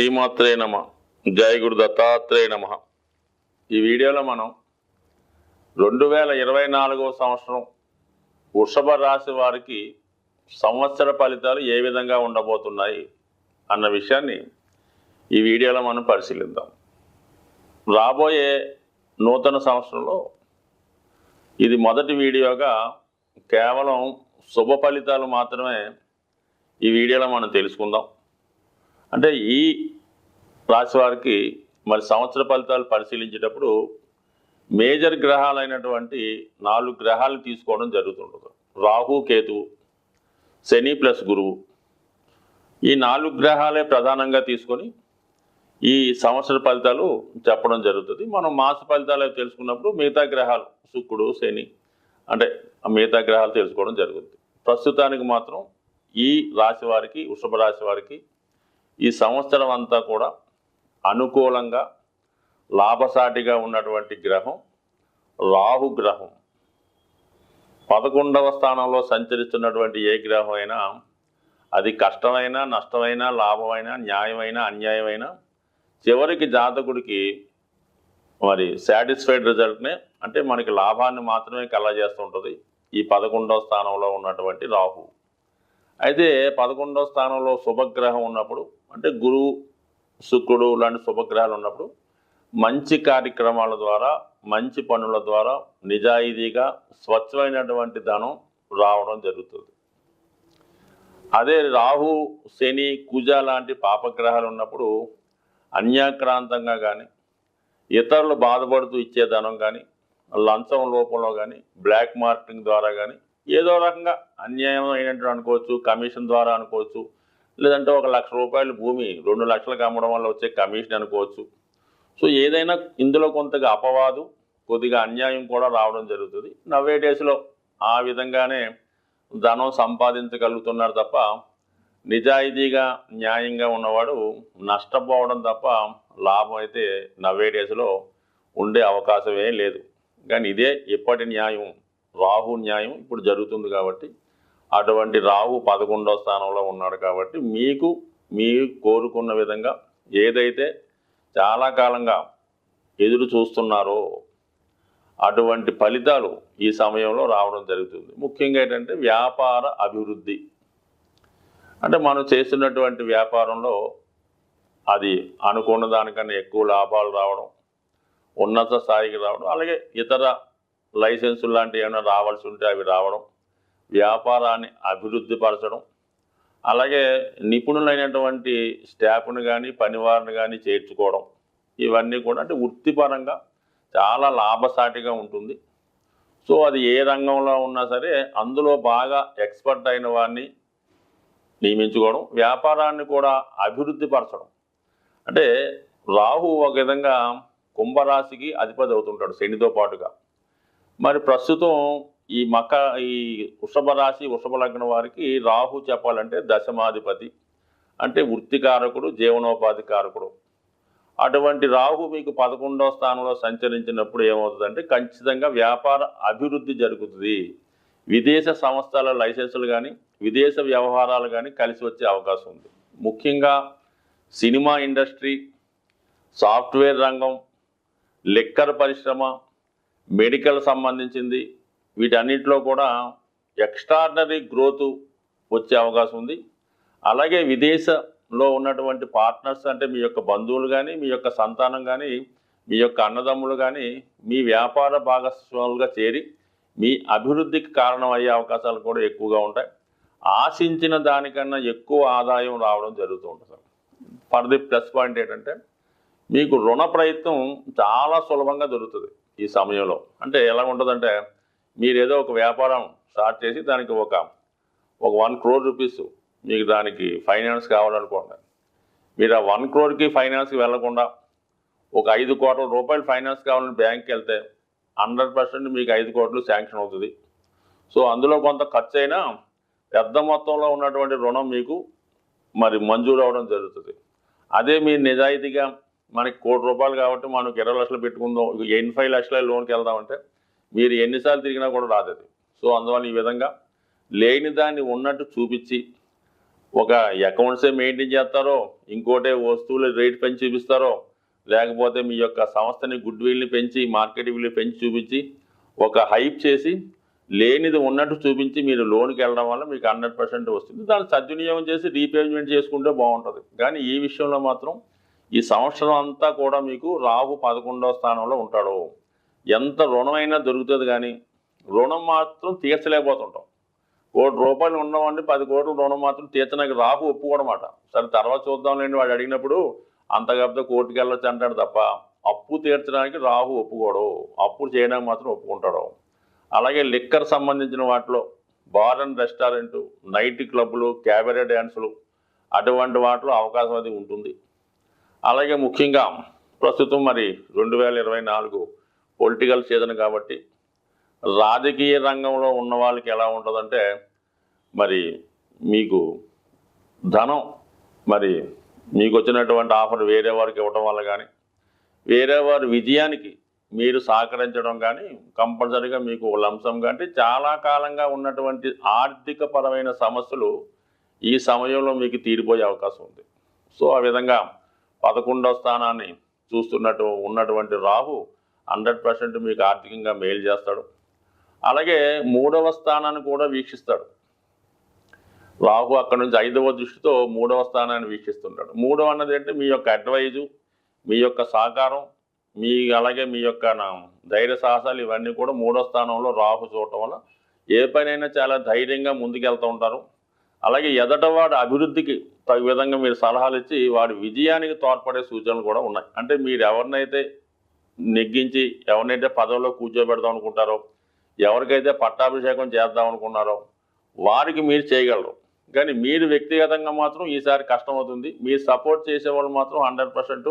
శ్రీమాత్రే నమ. జయ గురు దత్తాత్రేయ నమ. ఈ వీడియోలో మనం రెండు వేల ఇరవై నాలుగవ సంవత్సరం వృషభ రాశి వారికి సంవత్సర ఫలితాలు ఏ విధంగా ఉండబోతున్నాయి అన్న విషయాన్ని ఈ వీడియోలో మనం పరిశీలిద్దాం. రాబోయే నూతన సంవత్సరంలో ఇది మొదటి వీడియోగా కేవలం శుభ ఫలితాలు మాత్రమే ఈ వీడియోలో మనం తెలుసుకుందాం. అంటే ఈ రాశి వారికి మరి సంవత్సర ఫలితాలు పరిశీలించేటప్పుడు మేజర్ గ్రహాలైనటువంటి నాలుగు గ్రహాలు తీసుకోవడం జరుగుతుంటుంది. రాహు కేతు శని ప్లస్ గురువు. ఈ నాలుగు గ్రహాలే ప్రధానంగా తీసుకొని ఈ సంవత్సర ఫలితాలు చెప్పడం జరుగుతుంది. మనం మాస ఫలితాలు తెలుసుకున్నప్పుడు మిగతా గ్రహాలు శుక్రుడు శని అంటే ఆ మిగతా గ్రహాలు తెలుసుకోవడం జరుగుతుంది. ప్రస్తుతానికి మాత్రం ఈ రాశి వారికి వృషభ రాశి వారికి ఈ సంవత్సరం అంతా కూడా అనుకూలంగా లాభసాటిగా ఉన్నటువంటి గ్రహం రాహు గ్రహం. పదకొండవ స్థానంలో సంచరిస్తున్నటువంటి ఏ గ్రహం అయినా అది కష్టమైనా నష్టమైనా లాభమైనా న్యాయమైన అన్యాయమైన చివరికి జాతకుడికి మరి సాటిస్ఫైడ్ రిజల్ట్నే అంటే మనకి లాభాన్ని మాత్రమే కలగజేస్తుంటుంది ఈ పదకొండవ స్థానంలో ఉన్నటువంటి రాహు. అయితే పదకొండవ స్థానంలో శుభగ్రహం ఉన్నప్పుడు అంటే గురువు శుక్రుడు లాంటి శుభగ్రహాలు ఉన్నప్పుడు మంచి కార్యక్రమాల ద్వారా మంచి పనుల ద్వారా నిజాయితీగా స్వచ్ఛమైనటువంటి ధనం రావడం జరుగుతుంది. అదే రాహు శని కుజ లాంటి పాపగ్రహాలు ఉన్నప్పుడు అన్యాక్రాంతంగా కానీ ఇతరులు బాధపడుతూ ఇచ్చే ధనం కానీ లంచం రూపంలో కానీ బ్లాక్ మార్కెటింగ్ ద్వారా కానీ ఏదో రకంగా అన్యాయం అయినట్టు అనుకోవచ్చు కమిషన్ ద్వారా అనుకోవచ్చు లేదంటే ఒక లక్ష రూపాయలు భూమి రెండు లక్షలకు అమ్మడం వల్ల వచ్చే కమిషన్ అనుకోవచ్చు. సో ఏదైనా ఇందులో కొంతగా అపవాదు కొద్దిగా అన్యాయం కూడా రావడం జరుగుతుంది. నవ్వే డేస్లో ఆ విధంగానే ధనం సంపాదించగలుగుతున్నారు తప్ప నిజాయితీగా న్యాయంగా ఉన్నవాడు నష్టపోవడం తప్ప లాభం అయితే నవ్వే డేస్లో ఉండే అవకాశమే లేదు. కానీ ఇదే ఇప్పటి న్యాయం రాహు న్యాయం ఇప్పుడు జరుగుతుంది కాబట్టి అటువంటి రావు పదకొండవ స్థానంలో ఉన్నాడు కాబట్టి మీకు మీరు కోరుకున్న విధంగా ఏదైతే చాలా కాలంగా ఎదురు చూస్తున్నారో అటువంటి ఫలితాలు ఈ సమయంలో రావడం జరుగుతుంది. ముఖ్యంగా ఏంటంటే వ్యాపార అభివృద్ధి. అంటే మనం చేస్తున్నటువంటి వ్యాపారంలో అది అనుకున్న దానికన్నా ఎక్కువ లాభాలు రావడం ఉన్నత స్థాయికి రావడం అలాగే ఇతర లైసెన్సులు లాంటివి ఏమైనా రావాల్సి ఉంటే అవి రావడం వ్యాపారాన్ని అభివృద్ధి పరచడం అలాగే నిపుణులైనటువంటి స్టాఫ్ను కానీ పనివారిని కానీ చేర్చుకోవడం ఇవన్నీ కూడా అంటే వృత్తిపరంగా చాలా లాభసాటిగా ఉంటుంది. సో అది ఏ రంగంలో ఉన్నా సరే అందులో బాగా ఎక్స్పర్ట్ అయిన వారిని నియమించుకోవడం వ్యాపారాన్ని కూడా అభివృద్ధి పరచడం. అంటే రాహు ఒక విధంగా కుంభరాశికి అధిపతి అవుతుంటాడు శనితో పాటుగా. మరి ప్రస్తుతం ఈ మక ఈ వృషభ రాశి వృషభ లగ్నం వారికి రాహు చెప్పాలంటే దశమాధిపతి. అంటే వృత్తికారకుడు జీవనోపాధి కారకుడు. అటువంటి రాహు మీకు పదకొండవ స్థానంలో సంచరించినప్పుడు ఏమవుతుందంటే ఖచ్చితంగా వ్యాపార అభివృద్ధి జరుగుతుంది. విదేశ సంస్థల లైసెన్సులు కానీ విదేశ వ్యవహారాలు కానీ కలిసి వచ్చే అవకాశం ఉంది. ముఖ్యంగా సినిమా ఇండస్ట్రీ సాఫ్ట్వేర్ రంగం లిక్కర్ పరిశ్రమ మెడికల్ సంబంధించింది వీటన్నిటిలో కూడా ఎక్స్ట్రాడినరీ గ్రోత్ వచ్చే అవకాశం ఉంది. అలాగే విదేశంలో ఉన్నటువంటి పార్ట్నర్స్ అంటే మీ యొక్క బంధువులు కానీ మీ యొక్క సంతానం కానీ మీ యొక్క అన్నదమ్ములు కానీ మీ వ్యాపార భాగస్వాములుగా చేరి మీ అభివృద్ధికి కారణం అయ్యే అవకాశాలు కూడా ఎక్కువగా ఉంటాయి. ఆశించిన దానికన్నా ఎక్కువ ఆదాయం రావడం జరుగుతూ ఉంటుంది ఫర్ ది ప్లస్ పాయింట్ ఏంటంటే మీకు రుణ ప్రయత్నం చాలా సులభంగా దొరుకుతుంది ఈ సమయంలో. అంటే ఎలా ఉంటుందంటే మీరు ఏదో ఒక వ్యాపారం స్టార్ట్ చేసి దానికి ఒక ఒక వన్ క్రోర్ రూపీస్ మీకు దానికి ఫైనాన్స్ కావాలనుకోండి. మీరు ఆ వన్ క్రోర్కి ఫైనాన్స్కి వెళ్ళకుండా ఒక ఐదు కోట్ల రూపాయలు ఫైనాన్స్ కావాలని బ్యాంక్కి వెళ్తే హండ్రెడ్ పర్సెంట్ మీకు ఐదు కోట్లు శాంక్షన్ అవుతుంది. సో అందులో కొంత ఖర్చు అయినా పెద్ద మొత్తంలో ఉన్నటువంటి రుణం మీకు మరి మంజూరు అవడం జరుగుతుంది. అదే మీరు నిజాయితీగా మనకి కోటి రూపాయలు కాబట్టి మనకి ఇరవై లక్షలు పెట్టుకుందాం ఎనభై లక్షల లోన్కి వెళ్దామంటే మీరు ఎన్నిసార్లు తిరిగినా కూడా రాదు అది. సో అందువల్ల ఈ విధంగా లేని దాన్ని ఉన్నట్టు చూపించి ఒక అకౌంట్సే మెయింటైన్ చేస్తారో ఇంకోటే వస్తువులు రేట్ పెంచి చూపిస్తారో లేకపోతే మీ యొక్క సంస్థని గుడ్ విల్ని పెంచి మార్కెట్ విల్ని పెంచి చూపించి ఒక హైప్ చేసి లేనిది ఉన్నట్టు చూపించి మీరు లోన్కి వెళ్ళడం వల్ల మీకు హండ్రెడ్ పర్సెంట్ వస్తుంది. దాన్ని సద్వినియోగం చేసి రీపేమెంట్ చేసుకుంటే బాగుంటుంది. కానీ ఈ విషయంలో మాత్రం ఈ సంవత్సరం అంతా కూడా మీకు రాహు పదకొండవ స్థానంలో ఉంటాడు. ఎంత రుణమైనా దొరుకుతుంది కానీ రుణం మాత్రం తీర్చలేకపోతుంటాం. కోటి రూపాయలు ఉన్నవాడిని పది కోట్ల రుణం మాత్రం తీర్చడానికి రాహు ఒప్పుకోవడమాట సరే తర్వాత చూద్దాంలేండి వాడు అడిగినప్పుడు అంత కాకపోతే కోర్టుకి వెళ్ళొచ్చు అంటాడు తప్ప అప్పు తీర్చడానికి రాహు ఒప్పుకోడు. అప్పు చేయడానికి మాత్రం ఒప్పుకుంటాడు. అలాగే లిక్కర్ సంబంధించిన వాటిలో బార్ అండ్ రెస్టారెంట్ నైట్ క్లబ్లు క్యాబరే డ్యాన్సులు అటువంటి వాటిలో అవకాశం అది ఉంటుంది. అలాగే ముఖ్యంగా ప్రస్తుతం మరి రెండు వేల ఇరవై నాలుగు పొలిటికల్ సీజన్ కాబట్టి రాజకీయ రంగంలో ఉన్న వాళ్ళకి ఎలా ఉంటుందంటే మరి మీకు ధనం మరి మీకు వచ్చినటువంటి ఆఫర్ వేరే వారికి ఇవ్వటం వల్ల కానీ వేరే వారి విజయానికి మీరు సహకరించడం కానీ కంపల్సరీగా మీకు లంసం కానీ చాలా కాలంగా ఉన్నటువంటి ఆర్థిక పరమైన సమస్యలు ఈ సమయంలో మీకు తీరిపోయే అవకాశం ఉంది. సో ఆ విధంగా పదకొండవ స్థానాన్ని చూస్తున్నట్టు ఉన్నటువంటి రాహు హండ్రెడ్ పర్సెంట్ మీకు ఆర్థికంగా మేలు చేస్తాడు. అలాగే మూడవ స్థానాన్ని కూడా వీక్షిస్తాడు. రాహు అక్కడ నుంచి ఐదవ దృష్టితో మూడవ స్థానాన్ని వీక్షిస్తుంటాడు. మూడవ అన్నది అంటే మీ యొక్క అడ్వైజు మీ యొక్క సహకారం మీ అలాగే మీ యొక్క నా ధైర్య సాహసాలు ఇవన్నీ కూడా మూడో స్థానంలో రాహు చూడటం వల్ల ఏ పనైనా చాలా ధైర్యంగా ముందుకెళ్తూ ఉంటారు. అలాగే ఎదటవాడు అభివృద్ధికి తగు విధంగా మీరు సలహాలు ఇచ్చి వాడి విజయానికి తోడ్పడే సూచనలు కూడా ఉన్నాయి. అంటే మీరు ఎవరినైతే నెగ్గించి ఎవరినైతే పదవిలో కూర్చోబెడదాం అనుకుంటారో ఎవరికైతే పట్టాభిషేకం చేద్దాం అనుకున్నారో వారికి మీరు చేయగలరు. కానీ మీరు వ్యక్తిగతంగా మాత్రం ఈసారి కష్టం అవుతుంది. మీరు సపోర్ట్ చేసే వాళ్ళు మాత్రం హండ్రెడ్ పర్సెంట్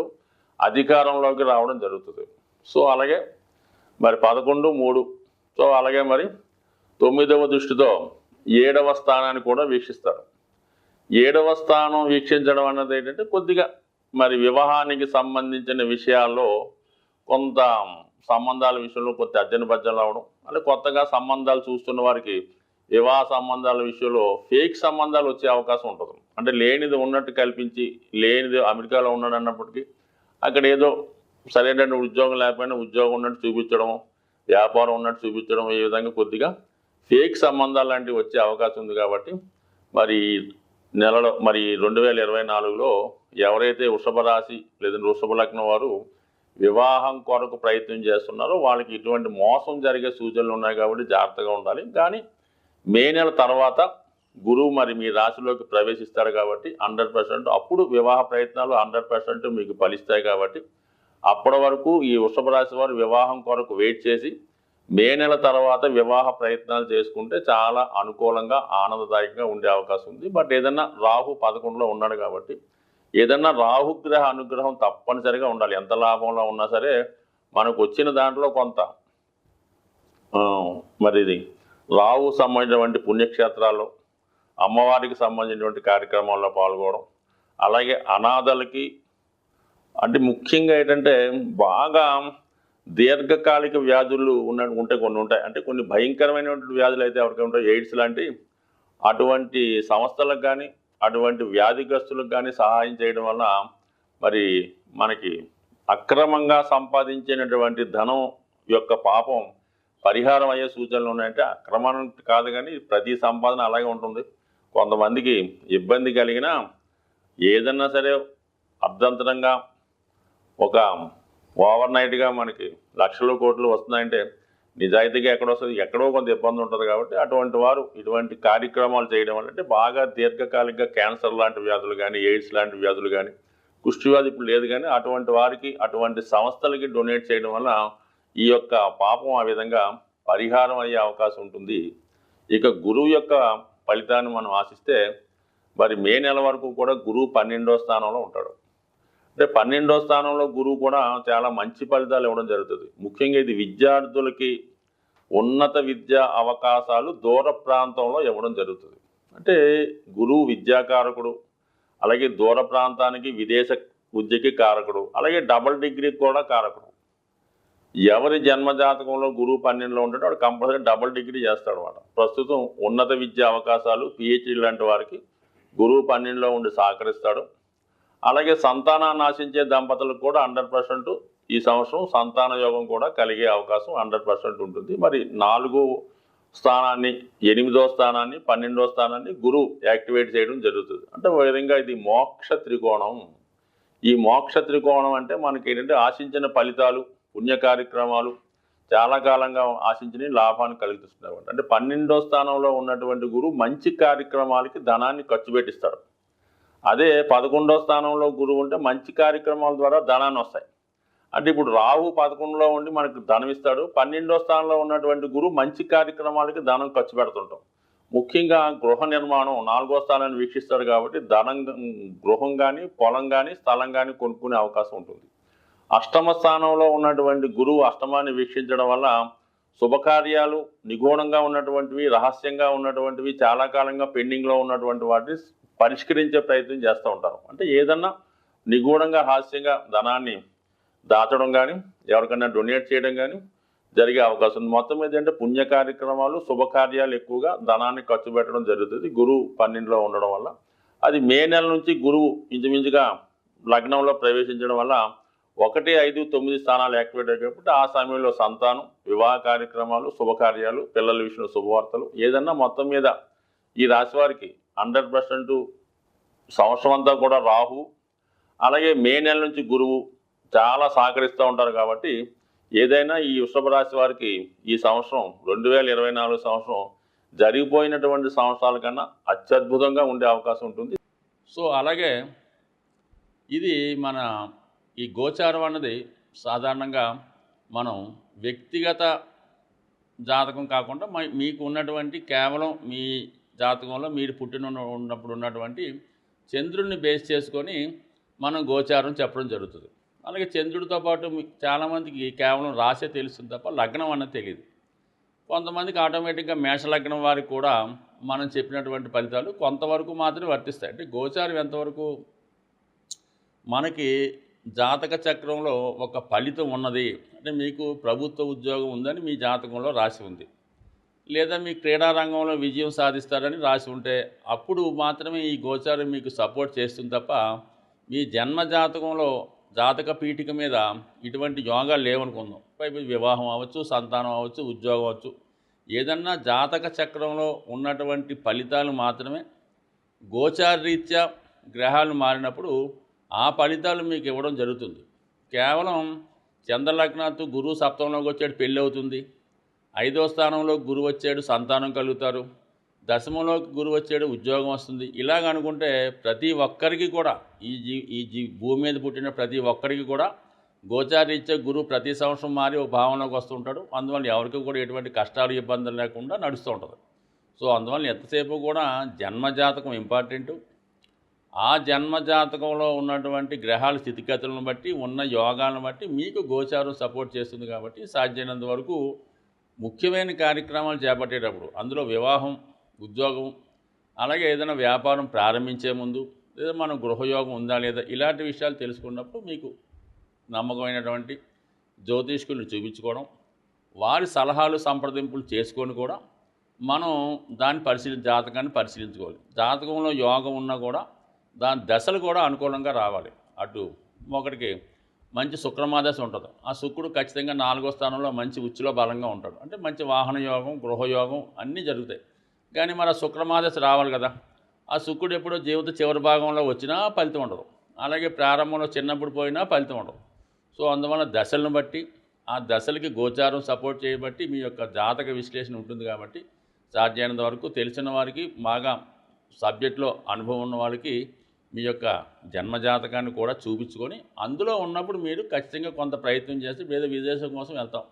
అధికారంలోకి రావడం జరుగుతుంది. సో అలాగే మరి పదకొండు మూడు సో అలాగే మరి తొమ్మిదవ దృష్టితో ఏడవ స్థానాన్ని కూడా వీక్షిస్తారు. ఏడవ స్థానం వీక్షించడం అన్నది ఏంటంటే కొద్దిగా మరి వివాహానికి సంబంధించిన విషయాల్లో కొంత సంబంధాల విషయంలో కొత్త అర్జన భర్జన అవడం అంటే కొత్తగా సంబంధాలు చూస్తున్న వారికి వివాహ సంబంధాల విషయంలో ఫేక్ సంబంధాలు వచ్చే అవకాశం ఉంటుంది. అంటే లేనిది ఉన్నట్టు కల్పించి లేనిది అమెరికాలో ఉన్నాడు అన్నప్పటికీ అక్కడ ఏదో సరైన ఉద్యోగం లేకపోయినా ఉద్యోగం ఉన్నట్టు చూపించడం వ్యాపారం ఉన్నట్టు చూపించడం ఈ విధంగా కొద్దిగా ఫేక్ సంబంధాలు లాంటివి వచ్చే అవకాశం ఉంది కాబట్టి మరి నెలలో మరి రెండు వేల ఇరవై నాలుగులో ఎవరైతే వృషభ రాశి లేదంటే వృషభ లగ్నం వారు వివాహం కొరకు ప్రయత్నం చేస్తున్నారో. వాళ్ళకి ఇటువంటి మోసం జరిగే సూచనలు ఉన్నాయి కాబట్టి జాగ్రత్తగా ఉండాలి. కానీ మే నెల తర్వాత గురువు మరి మీ రాశిలోకి ప్రవేశిస్తాడు కాబట్టి హండ్రెడ్ పర్సెంట్ అప్పుడు వివాహ ప్రయత్నాలు హండ్రెడ్ పర్సెంట్ మీకు ఫలిస్తాయి కాబట్టి అప్పటి వరకు ఈ వృషభ రాశి వారు వివాహం కొరకు వెయిట్ చేసి మే నెల తర్వాత వివాహ ప్రయత్నాలు చేసుకుంటే చాలా అనుకూలంగా ఆనందదాయకంగా ఉండే అవకాశం ఉంది. బట్ ఏదన్నా రాహు పదకొండులో ఉన్నాడు కాబట్టి ఏదన్నా రాహుగ్రహ అనుగ్రహం తప్పనిసరిగా ఉండాలి. ఎంత లాభంలో ఉన్నా సరే మనకు వచ్చిన దాంట్లో కొంత. మరి ఇది రావు సంబంధించినటువంటి పుణ్యక్షేత్రాల్లో అమ్మవారికి సంబంధించినటువంటి కార్యక్రమాల్లో పాల్గొనడం అలాగే అనాథలకి అంటే ముఖ్యంగా ఏంటంటే బాగా దీర్ఘకాలిక వ్యాధులు ఉన్న ఉంటే కొన్ని ఉంటాయి. అంటే కొన్ని భయంకరమైనటువంటి వ్యాధులు అయితే ఎవరికి ఉంటాయి. ఎయిడ్స్ లాంటి అటువంటి సంస్థలకు కానీ అటువంటి వ్యాధిగ్రస్తులకు కానీ సహాయం చేయడం వల్ల మరి మనకి అక్రమంగా సంపాదించినటువంటి ధనం యొక్క పాపం పరిహారం అయ్యే సూచనలు ఉన్నాయంటే అక్రమం కాదు కానీ ప్రతి సంపాదన అలాగే ఉంటుంది. కొంతమందికి ఇబ్బంది కలిగినా ఏదన్నా సరే అర్ధంతరంగా ఒక ఓవర్ నైట్గా మనకి లక్షల కోట్లు వస్తున్నాయంటే నిజాయితీగా ఎక్కడో వస్తుంది ఎక్కడో కొంత ఇబ్బంది ఉంటుంది కాబట్టి అటువంటి వారు ఇటువంటి కార్యక్రమాలు చేయడం వల్ల అంటే బాగా దీర్ఘకాలిక క్యాన్సర్ లాంటి వ్యాధులు కానీ ఎయిడ్స్ లాంటి వ్యాధులు కానీ కుష్టి వ్యాధి ఇప్పుడు లేదు కానీ అటువంటి వారికి అటువంటి సంస్థలకి డొనేట్ చేయడం వల్ల ఈ యొక్క పాపం ఆ విధంగా పరిహారం అయ్యే అవకాశం ఉంటుంది. ఇక గురువు యొక్క ఫలితాన్ని మనం ఆశిస్తే మరి మే నెల వరకు కూడా గురువు పన్నెండో స్థానంలో ఉంటాడు. అంటే పన్నెండో స్థానంలో గురువు కూడా చాలా మంచి ఫలితాలు ఇవ్వడం జరుగుతుంది. ముఖ్యంగా ఇది విద్యార్థులకి ఉన్నత విద్యా అవకాశాలు దూర ప్రాంతంలో ఇవ్వడం జరుగుతుంది. అంటే గురువు విద్యాకారకుడు అలాగే దూర ప్రాంతానికి విదేశ విద్యకి కారకుడు అలాగే డబల్ డిగ్రీకి కూడా కారకుడు. ఎవరి జన్మజాతకంలో గురువు పన్నెండులో ఉంటాడో వాడు కంపల్సరీ డబల్ డిగ్రీ చేస్తాడు వాడు. ప్రస్తుతం ఉన్నత విద్యా అవకాశాలు పిహెచ్డి లాంటి వారికి గురువు పన్నెండులో ఉండి సహకరిస్తాడు. అలాగే సంతానాన్ని ఆశించే దంపతులకు కూడా హండ్రెడ్ పర్సెంట్ ఈ సంవత్సరం సంతాన యోగం కూడా కలిగే అవకాశం హండ్రెడ్ పర్సెంట్ ఉంటుంది. మరి నాలుగో స్థానాన్ని ఎనిమిదో స్థానాన్ని పన్నెండో స్థానాన్ని గురువు యాక్టివేట్ చేయడం జరుగుతుంది. అంటే ఒక విధంగా ఇది మోక్ష త్రికోణం. ఈ మోక్ష త్రికోణం అంటే మనకి ఏంటంటే ఆశించిన ఫలితాలు పుణ్య కార్యక్రమాలు చాలా కాలంగా ఆశించిన లాభాన్ని కలిగిస్తున్నారు అంటే పన్నెండో స్థానంలో ఉన్నటువంటి గురువు మంచి కార్యక్రమాలకి ధనాన్ని ఖర్చు పెట్టిస్తారు. అదే పదకొండో స్థానంలో గురువు ఉంటే మంచి కార్యక్రమాల ద్వారా ధనాన్ని వస్తాయి. అంటే ఇప్పుడు రాహు పదకొండులో ఉండి మనకు ధనం ఇస్తాడు. పన్నెండో స్థానంలో ఉన్నటువంటి గురువు మంచి కార్యక్రమాలకి ధనం ఖర్చు పెడుతుంటాం. ముఖ్యంగా గృహ నిర్మాణం నాలుగో స్థానాన్ని వీక్షిస్తాడు కాబట్టి ధనం గృహం కానీ పొలం కానీ స్థలం కానీ కొనుక్కునే అవకాశం ఉంటుంది. అష్టమ స్థానంలో ఉన్నటువంటి గురువు అష్టమాన్ని వీక్షించడం వల్ల శుభకార్యాలు నిగూఢంగా ఉన్నటువంటివి రహస్యంగా ఉన్నటువంటివి చాలా కాలంగా పెండింగ్లో ఉన్నటువంటి వాటిని పరిష్కరించే ప్రయత్నం చేస్తూ ఉంటారు. అంటే ఏదన్నా నిగూఢంగా హాస్యంగా ధనాన్ని దాచడం కానీ ఎవరికైనా డొనేట్ చేయడం కానీ జరిగే అవకాశం ఉంది. మొత్తం మీద అంటే పుణ్య కార్యక్రమాలు శుభకార్యాలు ఎక్కువగా ధనాన్ని ఖర్చు పెట్టడం జరుగుతుంది. గురువు పన్నెండులో ఉండడం వల్ల. అది మే నెల నుంచి గురువు ఇంచుమించుగా లగ్నంలో ప్రవేశించడం వల్ల ఒకటి ఐదు తొమ్మిది స్థానాలు యాక్టివేట్ అయినప్పుడు ఆ సమయంలో సంతానం వివాహ కార్యక్రమాలు శుభకార్యాలు పిల్లల విషయంలో శుభవార్తలు ఏదన్నా మొత్తం మీద ఈ రాశి వారికి హండ్రెడ్ పర్సెంట్ సంవత్సరం అంతా కూడా రాహు అలాగే మే నెల నుంచి గురువు చాలా సహకరిస్తూ ఉంటారు కాబట్టి ఏదైనా ఈ వృషభ రాశి వారికి ఈ సంవత్సరం రెండు వేల ఇరవై నాలుగు సంవత్సరం జరిగిపోయినటువంటి సంవత్సరాల కన్నా అత్యద్భుతంగా ఉండే అవకాశం ఉంటుంది. సో అలాగే ఇది మన ఈ గోచారం అన్నది సాధారణంగా మనం వ్యక్తిగత జాతకం కాకుండా మ- మీకు ఉన్నటువంటి కేవలం మీ జాతకంలో మీరు పుట్టిన ఉన్నప్పుడు ఉన్నటువంటి చంద్రుడిని బేస్ చేసుకొని మనం గోచారం చెప్పడం జరుగుతుంది. అలాగే చంద్రుడితో పాటు చాలామందికి కేవలం రాసే తెలుస్తుంది తప్ప లగ్నం అన్నది తెలియదు కొంతమందికి ఆటోమేటిక్గా మేషలగ్నం వారికి కూడా మనం చెప్పినటువంటి ఫలితాలు కొంతవరకు మాత్రమే వర్తిస్తాయి. అంటే గోచారం ఎంతవరకు మనకి జాతక చక్రంలో ఒక ఫలితం ఉన్నది. అంటే మీకు ప్రభుత్వ ఉద్యోగం ఉందని మీ జాతకంలో రాసి ఉంది. లేదా మీ క్రీడా రంగంలో విజయం సాధిస్తారని రాసి ఉంటే అప్పుడు మాత్రమే ఈ గోచారం మీకు సపోర్ట్ చేస్తుంది తప్ప మీ జన్మ జాతకంలో జాతక పీఠిక మీద ఇటువంటి యోగాలు లేవనుకుందాం. పైపు వివాహం అవ్వచ్చు సంతానం అవ్వచ్చు ఉద్యోగం అవ్వచ్చు. ఏదన్నా జాతక చక్రంలో ఉన్నటువంటి ఫలితాలు మాత్రమే గోచారరీత్యా గ్రహాలు మారినప్పుడు ఆ ఫలితాలు మీకు ఇవ్వడం జరుగుతుంది. కేవలం చంద్రలగ్నాథ్ గురువు సప్తంలోకి వచ్చాడు పెళ్ళి అవుతుంది. ఐదో స్థానంలో గురువు వచ్చాడు సంతానం కలుగుతారు. దశమంలోకి గురువు వచ్చాడు ఉద్యోగం వస్తుంది. ఇలాగ అనుకుంటే ప్రతి ఒక్కరికి కూడా ఈ జీ ఈ జీ భూమి మీద పుట్టిన ప్రతి ఒక్కరికి కూడా గోచారీత్యా గురువు ప్రతి సంవత్సరం మారి ఒక భావనలోకి వస్తుంటాడు అందువల్ల ఎవరికి కూడా ఎటువంటి కష్టాలు ఇబ్బందులు లేకుండా నడుస్తూ ఉంటుంది. సో అందువల్ల ఎంతసేపు కూడా జన్మజాతకం ఇంపార్టెంటు. ఆ జన్మ జాతకంలో ఉన్నటువంటి గ్రహాల స్థితిగతులను బట్టి ఉన్న యోగాలను బట్టి మీకు గోచారం సపోర్ట్ చేస్తుంది కాబట్టి సాధ్యమైనంత వరకు ముఖ్యమైన కార్యక్రమాలు చేపట్టేటప్పుడు అందులో వివాహం ఉద్యోగం అలాగే ఏదైనా వ్యాపారం ప్రారంభించే ముందు లేదా మనం గృహయోగం ఉందా లేదా ఇలాంటి విషయాలు తెలుసుకున్నప్పుడు మీకు నమ్మకమైనటువంటి జ్యోతిష్కుల్ని చూపించుకోవడం వారి సలహాలు సంప్రదింపులు చేసుకొని కూడా మనం దాన్ని పరిశీలి జాతకాన్ని పరిశీలించుకోవాలి. జాతకంలో యోగం ఉన్నా కూడా దాని దశలు కూడా అనుకూలంగా రావాలి. అటు ఒకటికి మంచి శుక్రమాదశ ఉంటుంది. ఆ శుక్రుడు ఖచ్చితంగా నాలుగో స్థానంలో మంచి ఉచ్చులో బలంగా ఉంటాడు. అంటే మంచి వాహన యోగం గృహయోగం అన్నీ జరుగుతాయి. కానీ మన శుక్రమాదశ రావాలి కదా. ఆ శుక్రుడు ఎప్పుడో జీవిత చివరి భాగంలో వచ్చినా ఫలితం ఉండదు. అలాగే ప్రారంభంలో చిన్నప్పుడు పోయినా ఫలితం ఉండదు. సో అందువల్ల దశలను బట్టి ఆ దశలకి గోచారం సపోర్ట్ చేయబట్టి మీ యొక్క జాతక విశ్లేషణ ఉంటుంది కాబట్టి సాధ్యమైనంత వరకు తెలిసిన వారికి బాగా సబ్జెక్ట్లో అనుభవం ఉన్న వాళ్ళకి మీ యొక్క జన్మజాతకాన్ని కూడా చూపించుకొని అందులో ఉన్నప్పుడు మీరు ఖచ్చితంగా కొంత ప్రయత్నం చేసి వేరే విదేశం కోసం వెళ్తాం.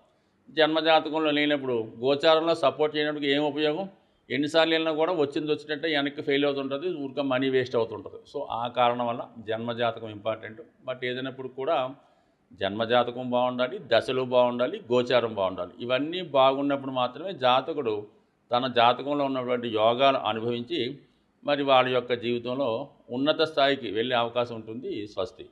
జన్మజాతకంలో లేనప్పుడు గోచారంలో సపోర్ట్ చేయడానికి ఏం ఉపయోగం? ఎన్నిసార్లు వెళ్ళినా కూడా వచ్చింది వచ్చినట్టే వెనక్కి ఫెయిల్ అవుతుంటుంది ఊరికే మనీ వేస్ట్ అవుతుంటుంది. సో ఆ కారణం వల్ల జన్మజాతకం ఇంపార్టెంట్ బట్ ఏదైనప్పుడు కూడా జన్మజాతకం బాగుండాలి దశలు బాగుండాలి గోచారం బాగుండాలి. ఇవన్నీ బాగున్నప్పుడు మాత్రమే జాతకుడు తన జాతకంలో ఉన్నటువంటి యోగాలు అనుభవించి మరి వాళ్ళ యొక్క జీవితంలో ఉన్నత స్థాయికి వెళ్ళే అవకాశం ఉంటుంది స్వస్తి.